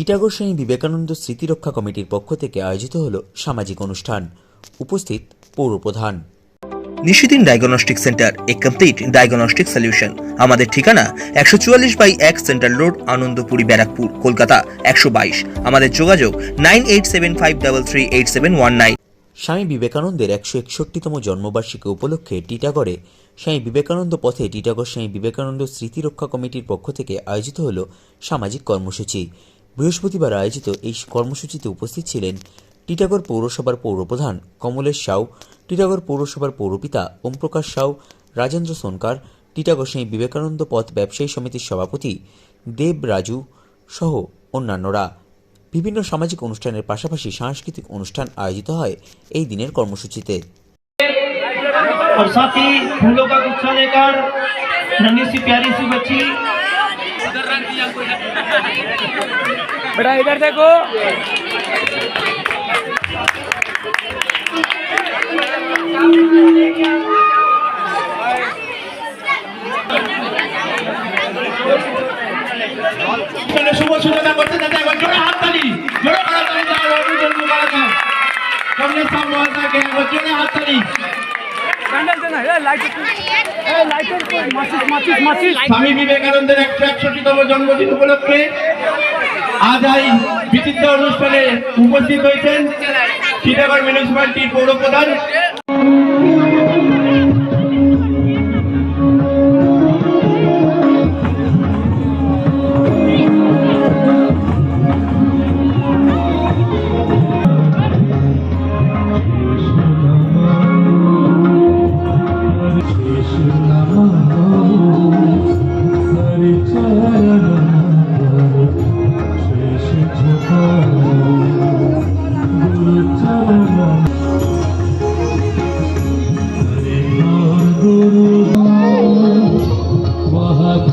টিটাগড় স্বামী বিবেকানন্দ স্মৃতিরক্ষা কমিটির পক্ষ থেকে আয়োজিত হল সামাজিক অনুষ্ঠান। উপস্থিত পৌরপ্রধান নিশিদিন ডায়াগনস্টিক সেন্টার এ কমপ্লিট ডায়াগনস্টিক সলিউশন। আমাদের ঠিকানা একশো চুয়াল্লিশ বাই এক সেন্ট্রাল রোড আনন্দপুরি ব্যারাকপুর কলকাতা একশো বাইশ। আমাদের যোগাযোগ nine eight seven five double three eight seven one nine. Swami বিবেকানন্দের একশো একষট্টিতম জন্মবার্ষিকী উপলক্ষে টিটাগড়ে স্বামী বিবেকানন্দ পথে টিটাগড় স্বামী বিবেকানন্দ স্মৃতিরক্ষা কমিটির পক্ষ থেকে আয়োজিত হল সামাজিক কর্মসূচি। বৃহস্পতিবার আয়োজিত এই কর্মসূচিতে উপস্থিত ছিলেন টিটাগড় পৌরসভার পৌরপ্রধান কমলেশ সাউ টিটাগড় পৌরসভার পৌরপিতা ওমপ্রকাশ সাউ রাজেন্দ্র সোনকার টিটাগড় স্বামী বিবেকানন্দ পথ ব্যবসায়ী সমিতির সভাপতি দেব রাজু সহ অন্যান্যরা বিভিন্ন সামাজিক অনুষ্ঠানের পাশাপাশি সাংস্কৃতিক অনুষ্ঠান আয়োজিত হয় এই দিনের কর্মসূচিতে और साथ ही फूलों का गुच्छा लेकर नन्ही सी प्यारी सी बच्ची बेटा इधर देखो এখানে শুভ সূচনা করতে যাতে একবার জোরে হাততালি জোরে হাততালি দাও রবিজন মুবারক কমলেশ সাহ মহাশয়কে একবার জোরে হাততালি कैंडल देना ए लाइट ए लाइटर को माचिस माचिस माचिस স্বামী বিবেকানন্দের একশো একষট্টিতম জন্মদিন উপলক্ষে আজ এই বিচিত্র অনুষ্ঠানে উপস্থিত হয়েছেন সীতাগড় মিউনিসিপালিটির পৌর পৌরপ্রধান।